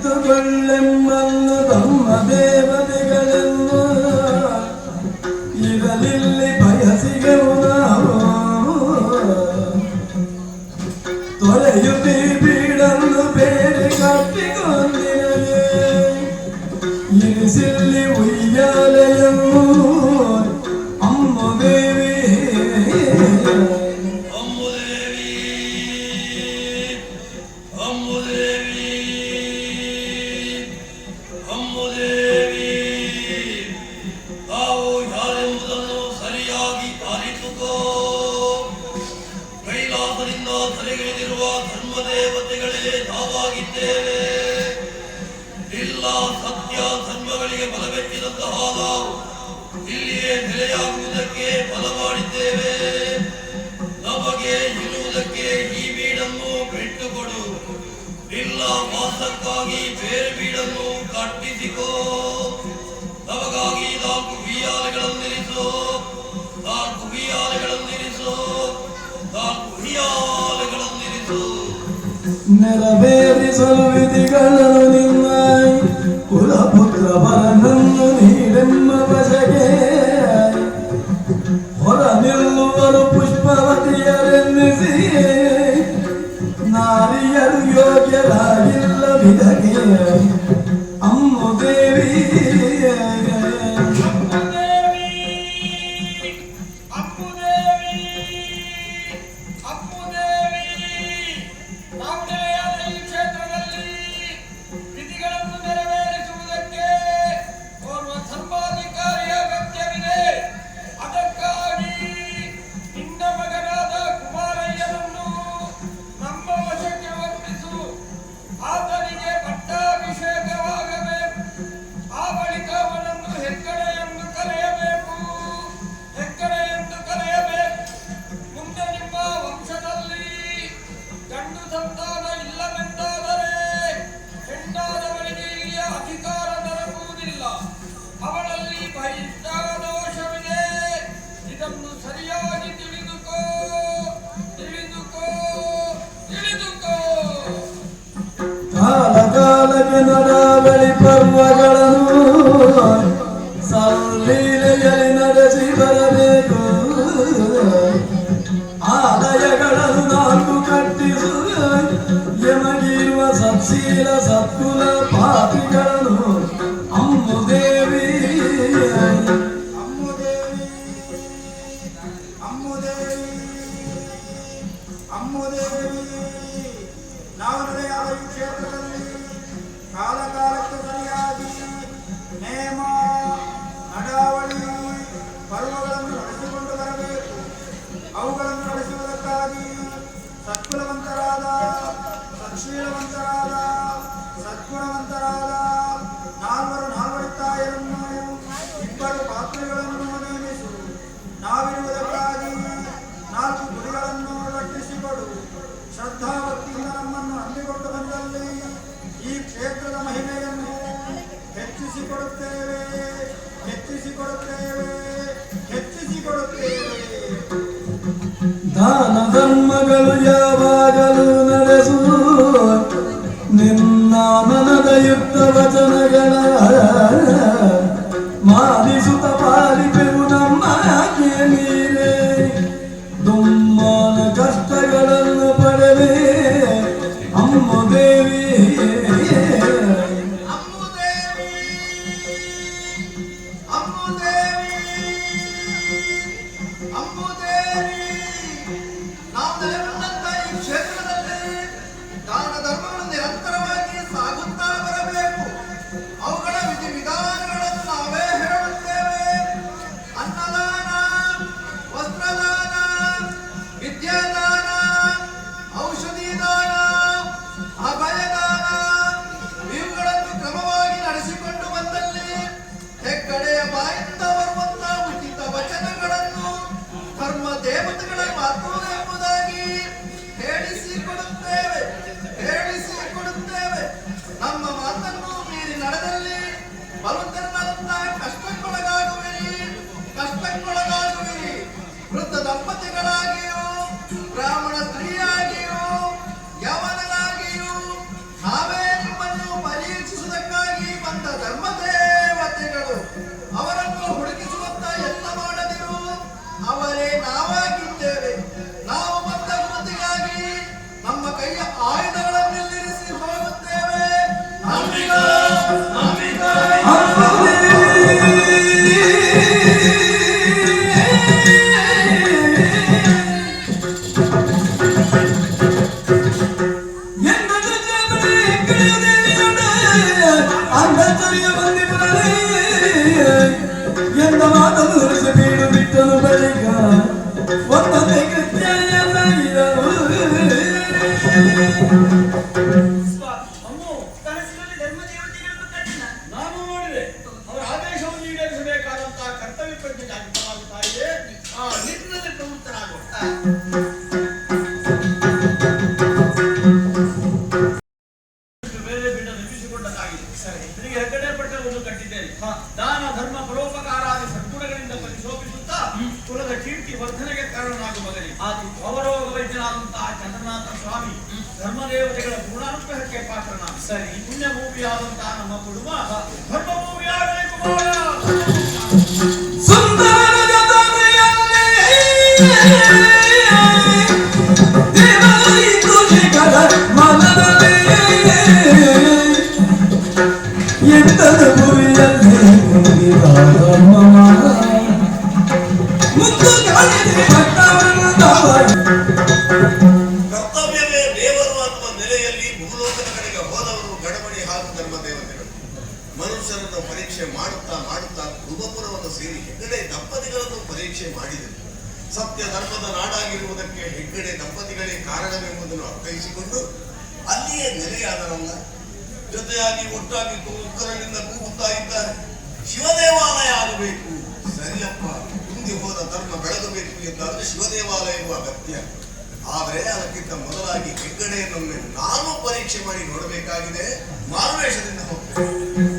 ಅರಿತುಕೊಳ್ಳೆಂಬನ್ನು ತಮ್ಮ ದೇವತೆಗಳೆಂದು ಇರಲಿಲ್ಲಿ ಬಯಸಿಗೆವು ನಾವು ತೊರೆಯುತ್ತಿ ಕೈಲಾಸದಿಂದ ತಲೆಗಿಳಿದಿರುವ ಧರ್ಮದೇವತೆಗಳೇ ನಾವಾಗಿದ್ದೇವೆ. ಇಲ್ಲ ಸತ್ಯ ಧರ್ಮಗಳಿಗೆ ಬಲವೆಚ್ಚಿದಂತಹ ನಾವು ಇಲ್ಲಿಯೇ ನೆಲೆಯಾಗುವುದಕ್ಕೆ ಬಲ ಮಾಡಿದ್ದೇವೆ ನಮಗೆ ಇರುವುದಕ್ಕೆ ಈ ಬೀಡನ್ನು ಬಿಟ್ಟುಕೊಡು. ಇಲ್ಲ ವಾಸಕ್ಕಾಗಿ ಬೇರೆ ಬೀಡನ್ನು ಕಟ್ಟಿಸಿಕೋ. ನಮಗಾಗಿ ನಾಲ್ಕು ಉಯ್ಯಾಲೆಗಳನ್ನಿರಿಸು ನಾಲ್ಕು ಬಿಯಾಲೆಗಳನ್ನು ನಾಲ್ಕು ನೆರವೇರಿಸಲು ವಿಧಿಗಳನ್ನು ನಿನ್ನ ಕುಲಪುತ್ರ ವರನನ್ನು ನೀಡೆಮ್ಮ ಬಸಗೆ ಹೊರ ನಿಲ್ಲುವರು ಪುಷ್ಪವತಿಯರೆನ್ನಿಸಿ ನಾರಿಯರು ಯೋಗ್ಯರಾಗಿಲ್ಲ ವಿಧಗೆ ಕಾಲ ಕಾಲಕ್ಕೆ ನಡಾವಳಿ ಪರ್ವಗಳನ್ನು ಸಲ್ಲೀಲೆಯಲ್ಲಿ ನಡೆಸಿ ಬರಬೇಕು. ಆಲಯಗಳನ್ನು ನಾಲ್ಕು ಕಟ್ಟಿಸು ಯಮಗಿರುವ ಸತ್ಶೀಲ ಸತ್ಕುಲ ಪಾಪಿಗಳನ್ನು ಅಮ್ಮುದೇವಿ ಅಮ್ಮುದೇವಿ ಅಮ್ಮುದೇವಿ ಅಮ್ಮುದೇವಿ ನಾವು ನಡೆಯಾದ ಈ ಕ್ಷೇತ್ರದಲ್ಲಿ ಕಾಲ ಕಾಲಕ್ಕೆ ಸರಿಯಾಗಿ ನೇಮ ನಡಾವಳಿ ಪರ್ವಗಳನ್ನು ನಡೆಸಿಕೊಂಡು ಬರಬೇಕು ಅವುಗಳನ್ನು ನಡೆಸುವುದಕ್ಕಾಗಿ ಸತ್ಕುಲವಂತರಾದ ಸತ್ಶೀಲವಂತರಾದ ಸದ್ಗುಣವಂತರಾದ ನಾಲ್ವರು ನಾಲ್ವರಿತ್ತಾಯರನ್ನು ಇಬ್ಬರು ಪಾತ್ರೆಗಳನ್ನು ನೇಮಿಸು ನಾವಿರುವುದಕ್ಕಾಗಿ ಧರ್ಮಗಳು ಯಾವಾಗಲೂ ನಡೆಸು ನಿನ್ನ ಮನದ ಯುಕ್ತ ವಚನಗಳ ಮಾಡಿಸುತ್ತ ಪಾಲಿಪೆವು ನಮ್ಮ ನೀರೇ. ದುಮ್ಮನ ಕಷ್ಟಗಳನ್ನು ದಾನ ಧರ್ಮ ಪರೋಪಕಾರಾದಿ ಸದ್ಗುಣಗಳಿಂದ ಪರಿಶೋಭಿಸುತ್ತಾ ಕುಲದ ಕೀರ್ತಿ ವರ್ಧನೆಗೆ ಅವರೋಗ ವೈದ್ಯನಾದಂತಹ ಚಂದ್ರನಾಥ ಸ್ವಾಮಿ ಧರ್ಮದೇವತೆಗಳ ಪಾತ್ರನಾದ ಸರಿ. ಪುಣ್ಯ ಭೂಮಿಯಾದಂತಹ ನಮ್ಮ ಕುಟುಂಬ ಧರ್ಮ ಭೂಮಿಯಾಗಬೇಕು ಮೌನ. ಕರ್ತವ್ಯವೇ ನೆಲೆಯಲ್ಲಿ ಮನುಷ್ಯರನ್ನು ಪರೀಕ್ಷೆ ಮಾಡುತ್ತಾ ಮಾಡುತ್ತಾ ಕುರುಬಪುರವನ್ನು ಸೇರಿ ಹಿನ್ನೆಲೆ ದಂಪತಿಗಳನ್ನು ಪರೀಕ್ಷೆ ಮಾಡಿದರು. ಸತ್ಯ ಧರ್ಮದ ನಾಡಾಗಿರುವುದಕ್ಕೆ ಹೆಗ್ಗಡೆ ದಂಪತಿಗಳೇ ಕಾರಣವೆಂಬುದನ್ನು ಅರ್ಥೈಸಿಕೊಂಡು ಅಲ್ಲಿಯೇ ನೆಲೆಯಾದರಲ್ಲ. ಜೊತೆಯಾಗಿ ಒಟ್ಟಾಗಿ ಉತ್ತರದಿಂದ ಕೂಗುತ್ತಾ ಇದ್ದಾರೆ. ಶಿವದೇವಾಲಯ ಆಗಬೇಕು. ಸರಿಯಪ್ಪ ಮುಂದೆ ಹೋದ ಧರ್ಮ ಬೆಳಗಬೇಕು ಎಂದಾದ್ರೆ ಶಿವದೇವಾಲಯವೂ ಅಗತ್ಯ. ಆದರೆ ಅದಕ್ಕಿಂತ ಮೊದಲಾಗಿ ಹೆಗ್ಗಡೆಯನ್ನೊಮ್ಮೆ ನಾನು ಪರೀಕ್ಷೆ ಮಾಡಿ ನೋಡಬೇಕಾಗಿದೆ. ಮಾರುವೇಷದಿಂದ ಹೋಗ್ತೇನೆ.